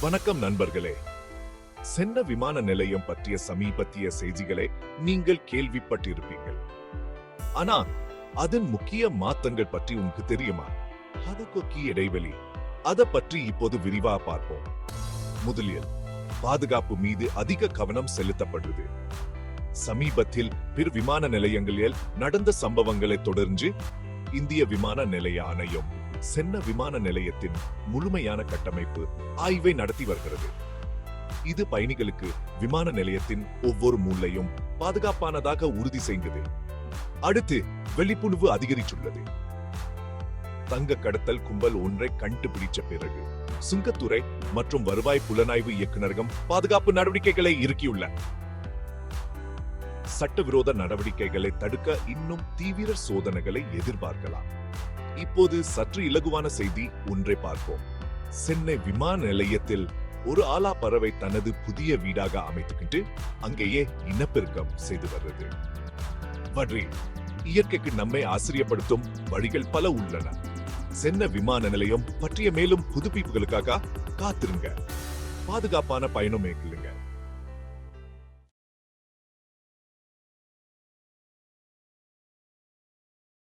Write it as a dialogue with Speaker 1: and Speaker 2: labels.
Speaker 1: வணக்கம் நண்பர்களே. சென்ன விமான நிலையம் பற்றிய சமீபத்திய செய்திகளை நீங்கள் கேள்விப்பட்டிருப்பீர்கள். ஆனா அதன் முக்கிய மாற்றங்கள் பற்றி உங்களுக்கு தெரியுமா? அதுக்கு இடைவெளி. அதை பற்றி இப்போது விரிவா பார்ப்போம். முதலில் பாதுகாப்பு மீது அதிக கவனம் செலுத்தப்படுது. சமீபத்தில் பிற விமான நிலையங்களில் நடந்த சம்பவங்களை தொடர்ந்து இந்திய விமான நிலைய ஆணையம் சென்ன விமான நிலையத்தின் முழுமையான கட்டமைப்பு ஆய்வை நடத்தி வருகிறது. இது பயணிகளுக்கு விமான நிலையத்தின் ஒவ்வொரு மூலையும் பாதுகாப்பானதாக உறுதி செய்தது. அடுத்து வெளிப்புணர்வு அதிகரித்துள்ளது. தங்க கடத்தல் கும்பல் ஒன்றை கண்டுபிடிச்ச பிறகு சுங்கத்துறை மற்றும் வருவாய் புலனாய்வு இயக்குநரகம் பாதுகாப்பு நடவடிக்கைகளை இறுக்கியுள்ள. சட்டவிரோத நடவடிக்கைகளை தடுக்க இன்னும் தீவிர சோதனைகளை எதிர்பார்க்கலாம். இப்போது சற்று இலகுவான செய்தி ஒன்றை பார்ப்போம். சென்னை விமான நிலையத்தில் ஒரு ஆலா பறவை தனது புதிய வீடாக அமைத்துக்கிட்டு அங்கேயே இனப்பெருக்கம் செய்து வருது. வற்றி இயற்கைக்கு நம்மை ஆச்சரியப்படுத்தும் வழிகள் பல உள்ளன. சென்னை விமான நிலையம் பற்றிய மேலும் புதுப்பிப்புகளுக்காக காத்திருங்க. பாதுகாப்பான பயணம் மேற்கொள்ளுங்க.